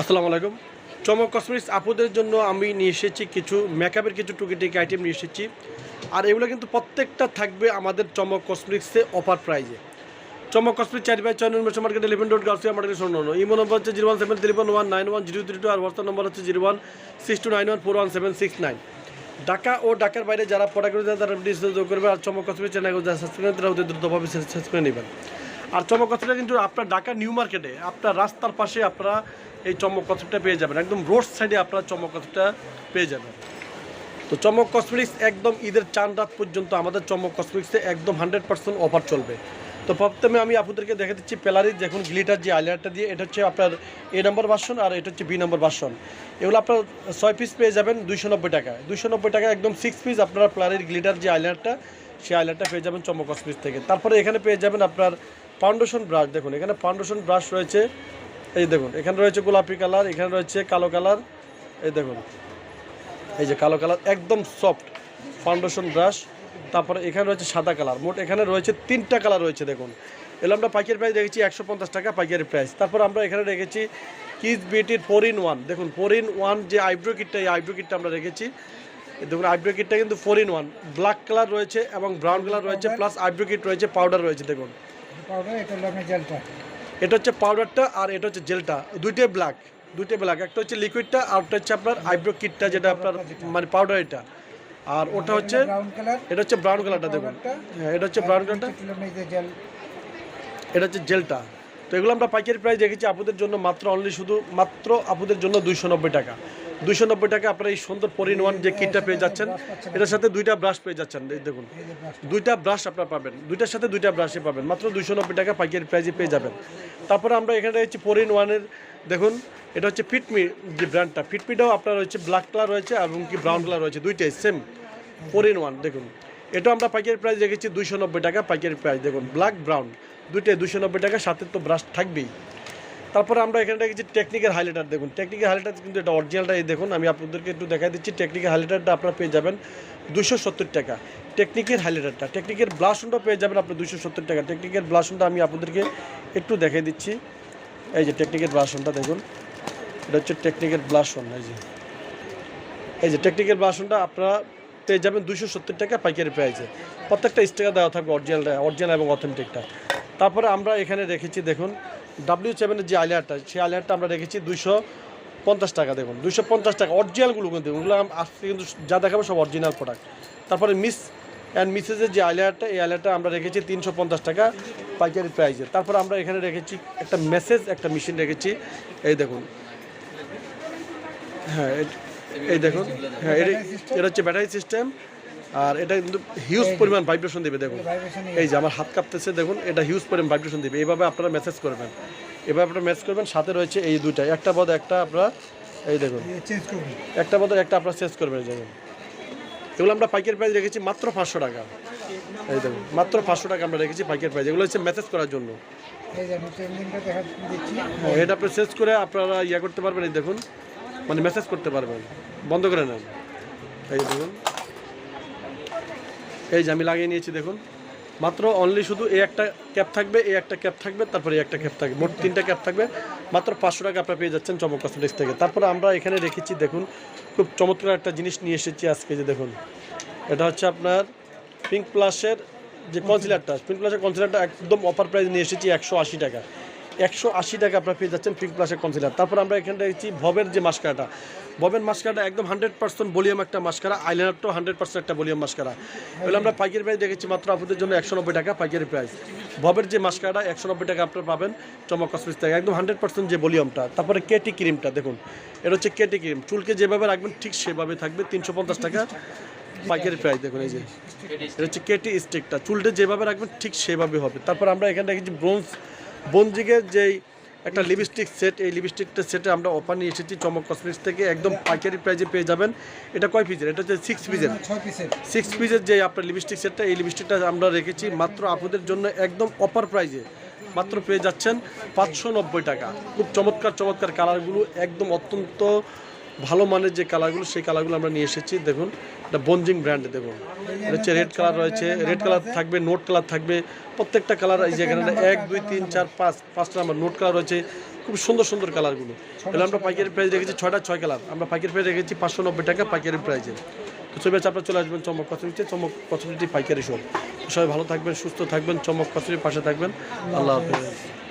আসসালামু আলাইকুম। চমক কসমেটিক্স আপুদের জন্য আমি নিয়ে এসেছি কিছু মেকআপের কিছু টুকিটিকি আইটেম নিয়ে এসেছি। আর এগুলো কিন্তু প্রত্যেকটা থাকবে আমাদের চমক কসমেটিক্সে অফার প্রাইজে চমক কসমেটিক চারি বাই ছয় number market eleven road Garcia market শূন্য ইমো নম্বর হচ্ছে zero one seven three one one nine one zero three two আর হোয়াটসঅ্যাপ নম্বর হচ্ছে zero one six two nine one four one seven six nine. Dhaka ও ঢাকার বাইরে যারা product করে তারা যোগ করবে আর চমক কসমেটিক চ্যানেল যারা সাবস্ক্রাইব তারা ওদের দ্রুতভাবে সাবস্ক্রাইব করে নেবেন। আর চমক কথাটা কিন্তু আপনার ঢাকা নিউ মার্কেটে, আপনার রাস্তার পাশে আপনারা এই চমক কথাটা পেয়ে যাবেন। একদম রোড সাইডে আপনারা চমক কথাটা পেয়ে যাবেন। তো চমক কসমেটিক্স একদম ঈদের চান রাত পর্যন্ত আমাদের চমক কসমেটিক্সে একদম হান্ড্রেড পার্সেন্ট অফার চলবে। তো প্রথমে আমি আপনাদেরকে দেখে দিচ্ছি প্যালারি দেখুন গ্লিটার যে আইলারটা দিয়ে, এটা হচ্ছে আপনার এ নম্বর বাসন আর এটা হচ্ছে বি নম্বর বাসন এগুলো আপনার ছয় পিস পেয়ে যাবেন দুইশো নব্বই টাকা। দুইশো নব্বই টাকা একদম সিক্স পিস আপনার প্যালারির গ্লিটার যে আইলারটা সেই আইলারটা পেয়ে যাবেন চমক কসমেটিক্স থেকে। তারপরে এখানে পেয়ে যাবেন আপনার ফাউন্ডেশন ব্রাশ দেখুন এখানে ফাউন্ডেশন ব্রাশ রয়েছে। এই দেখুন এখানে রয়েছে গোলাপি কালার এখানে রয়েছে কালো কালার এই দেখুন। এই যে কালো কালার একদম সফট ফাউন্ডেশন ব্রাশ। তারপরে এখানে রয়েছে সাদা কালার মোট এখানে রয়েছে তিনটা কালার রয়েছে দেখুন। এগুলো আমরা পাইকারি প্রাইস রেখেছি একশো পঞ্চাশ টাকা পাইকারি প্রাইস। তারপর আমরা এখানে রেখেছি কিস বিউটির ফোর ইন ওয়ান। দেখুন ফোর ইন ওয়ান যে আইব্রো কিটটা এই আইব্রো কিটটা আমরা রেখেছি। এই দেখুন আইব্রো কিটটা কিন্তু four in one. Black colour রয়েছে এবং ব্রাউন কালার রয়েছে প্লাস আইব্রো কিট রয়েছে পাউডার রয়েছে দেখুন। পাউডার এটা হলো আপনার জেলটা এটা হচ্ছে পাউডারটা আর এটা হচ্ছে জেলটা দুইটাই ব্ল্যাক দুইটাই ব্ল্যাক একটা হচ্ছে লিকুইডটা আর একটা হচ্ছে আপনার আইব্রো কিটটা যেটা আপনার মানে পাউডার এটা। আর ওটা হচ্ছে এটা হচ্ছে ব্রাউন কালারটা দেখুন। হ্যাঁ এটা হচ্ছে ব্রাউন কালারটা এটা হচ্ছে জেলটা তো এগুলো আমরা পাইকারি প্রাইস রেখেছি আপুদের জন্য মাত্র অনলি শুধু মাত্র আপুদের জন্য দুইশো নব্বই টাকা। দুইশো নব্বই টাকা আপনারা এই সুন্দর পরিন ওয়ান যে কিটটা পেয়ে যাচ্ছেন, এটার সাথে দুইটা ব্রাশ পেয়ে যাচ্ছেন দেখুন। দুইটা ব্রাশ আপনারা পাবেন, দুইটার সাথে দুইটা ব্রাশই পাবেন, মাত্র দুইশো নব্বই টাকা পাইকারি প্রাইজে পেয়ে যাবেন। তারপরে আমরা এখানে রয়েছি পরিন ওয়ানের দেখুন, এটা হচ্ছে ফিটমি যে ব্র্যান্ডটা ফিটমিটাও আপনার হচ্ছে ব্ল্যাক কালার রয়েছে এবং কি ব্রাউন কালার রয়েছে, দুইটাই সেম ফোর ইন ওয়ান দেখুন। এটা আমরা পাইকারি প্রাইস রেখেছি দুইশো নব্বই টাকা, পাইকারি প্রাইস দেখুন ব্ল্যাক ব্রাউন দুইটাই দুইশো নব্বই টাকা, সাথে তো ব্রাশ থাকবেই। তারপরে আমরা এখানে রেখেছি টেকনিক্যাল হাইলাইটার দেখুন। টেকনিক্যাল হাইলাইটার কিন্তু এটা অরিজিনালটা এই দেখুন, আমি আপনাদেরকে একটু দেখাই দিচ্ছি। টেকনিক্যাল হাইলাইটারটা আপনারা পেয়ে যাবেন দুশো সত্তর টাকা। টেকনিকের হাইলাইটারটা টেকনিকের ব্লাশনটা পেয়ে যাবেন আপনি দুশো সত্তর টাকা। টেকনিকের ব্লাশনটা আমি আপনাদেরকে একটু দেখাই দিচ্ছি। এই যে টেকনিকের ব্লাশনটা দেখুন, এটা হচ্ছে টেকনিকের ব্লাশন এই যে। এই যে টেকনিক্যাল বাসনটা আপনারা পেয়ে যাবেন দুশো সত্তর টাকা পাইকারি প্রাইসে প্রত্যেকটা স্টিকার দেওয়া থাকবে অরিজিনালটা অরিজিনাল এবং অথেন্টিকটা তারপরে আমরা এখানে রেখেছি দেখুন ডাব্লিউ সেভেনের যে আইলারটা সেই আইলারটা আমরা রেখেছি দুশো পঞ্চাশ টাকা, দেখুন। দুশো পঞ্চাশ টাকা অরিজিনালগুলো কিন্তু ওগুলো আজকে কিন্তু যা দেখাবো সব অরিজিনাল প্রোডাক্ট তারপরে মিস অ্যান্ড মিসেসের যে আইলারটা এই আইলারটা আমরা রেখেছি তিনশো পঞ্চাশ টাকা পাইকারি প্রাইসে তারপর আমরা এখানে রেখেছি একটা মেসেজ একটা মেশিন রেখেছি। এই দেখুন। হ্যাঁ এই দেখুন। হ্যাঁ এটা হচ্ছে ব্যাটারি সিস্টেম আর এটা কিন্তু হিউজ পরিমাণ ভাইব্রেশন দেবে দেখুন। এই যে আমার হাত কাঁপতেছে দেখুন এটা হিউজ পরিমাণ ভাইব্রেশন দেবে। এইভাবে আপনারা মেসেজ করবেন। এভাবে আপনারা মেসেজ করবেন সাথে রয়েছে এই দুইটা। একটা বদ একটা আপনারা এই দেখুন। একটা বদ একটা আপনারা চেঞ্জ করবেন দেখুন। এগুলো আমরা পাইকের প্রাইস রেখেছি মাত্র পাঁচশো টাকা। এই দেখুন মাত্র পাঁচশো টাকা আমরা রেখেছি পাইকারি প্রাইস এগুলো হচ্ছে মেসেজ করার জন্য। এটা আপনি সেচ করে আপনারা ইয়ে করতে পারবেন এই দেখুন। মানে মেসেজ করতে পারবেন। বন্ধ করে নেন। এই দেখুন। এই যে আমি লাগিয়ে নিয়েছি, দেখুন। মাত্র অনলি শুধু এই একটা ক্যাপ থাকবে, এই একটা ক্যাপ থাকবে, তারপরে এই একটা ক্যাপ থাকবে। মোট তিনটা ক্যাপ থাকবে। মাত্র পাঁচশো টাকা আপনারা পেয়ে যাচ্ছেন চমক কসমেটিক্স থেকে। তারপরে আমরা এখানে রেখেছি, দেখুন, খুব চমৎকার একটা জিনিস নিয়ে এসেছি আজকে, যে দেখুন। এটা হচ্ছে আপনার পিঙ্ক প্লাসের যে কনসিলারটা পিঙ্ক প্লাসের কনসিলারটা একদম অফার প্রাইস নিয়ে এসেছি একশো আশি টাকা। একশো আশি টাকা আপনার পেয়ে যাচ্ছেন পিঙ্ক প্লাসের কনসিলার তারপর আমরা এখানে দেখছি ভবের যে মাস্কারাটা। ভবের মাস্কারাটা একদম হান্ড্রেড পার্সেন্ট ভলিউম একটা মাস্কারা, আইলাইনারটাও হান্ড্রেড পার্সেন্ট একটা ভলিউম মাস্কারা। এগুলো আমরা পাইকারি প্রাইস দেখেছি মাত্র আপনাদের জন্য একশো নব্বই টাকা পাইকারি প্রাইস ভবের যে মাস্কারাটা, একশো নব্বই টাকা আপনারা পাবেন চমক কসমেটিক্স থেকে। একদম হান্ড্রেড পার্সেন্ট যে ভলিউমটা, তারপরে কেটি ক্রিমটা দেখুন। এটা হচ্ছে কেটি ক্রিম চুলকে যেভাবে রাখবেন, ঠিক সেভাবে থাকবে, তিনশো পঞ্চাশ টাকা পাইকারি প্রাইস দেখুন এই যে। এটা হচ্ছে কেটি স্টিকটা চুলটা যেভাবে রাখবেন, ঠিক সেভাবে হবে। তারপর আমরা এখানে দেখেছি ব্রোঞ্জ বনজিগের যেই একটা লিপস্টিক সেট এই লিপস্টিকটা সেটে আমরা অফার নিয়ে এসেছি চমক কসমেটিক্স থেকে একদম পাইকারি প্রাইজে পেয়ে যাবেন। এটা কয় পিসের এটা হচ্ছে সিক্স পিসের সিক্স পিসের যে আপনার লিপস্টিক সেটটা এই লিপস্টিকটা আমরা রেখেছি মাত্র আপনাদের জন্য একদম অফার প্রাইজে মাত্র পেয়ে যাচ্ছেন পাঁচশো নব্বই টাকা। খুব চমৎকার চমৎকার কালারগুলো একদম অত্যন্ত ভালো মানের যে কালারগুলো, সেই কালারগুলো আমরা নিয়ে এসেছি। দেখুন, এটা বনজিং ব্র্যান্ডে দেখুন। হচ্ছে রেড কালার রয়েছে। রেড কালার থাকবে নোট কালার থাকবে। প্রত্যেকটা কালার এই যে এখানে এক, দুই, তিন, চার, পাঁচ, পাঁচটা আমার নোট কালার রয়েছে। খুব সুন্দর সুন্দর কালারগুলো এগুলো আমরা পাইকারি প্রাইস রেখেছি ছয়টা, ছয় কালার আমরা পাইকারি প্রাইস রেখেছি পাঁচশো নব্বই টাকা পাইকারি প্রাইসে তো আছে, আপনারা চলে আসবেন চমক কসমিকতে চমক কসমিকটি পাইকারি শপ সবাই ভালো থাকবেন, সুস্থ থাকবেন, চমক কসমিক পাশে থাকবেন। আল্লাহ হাফেজ।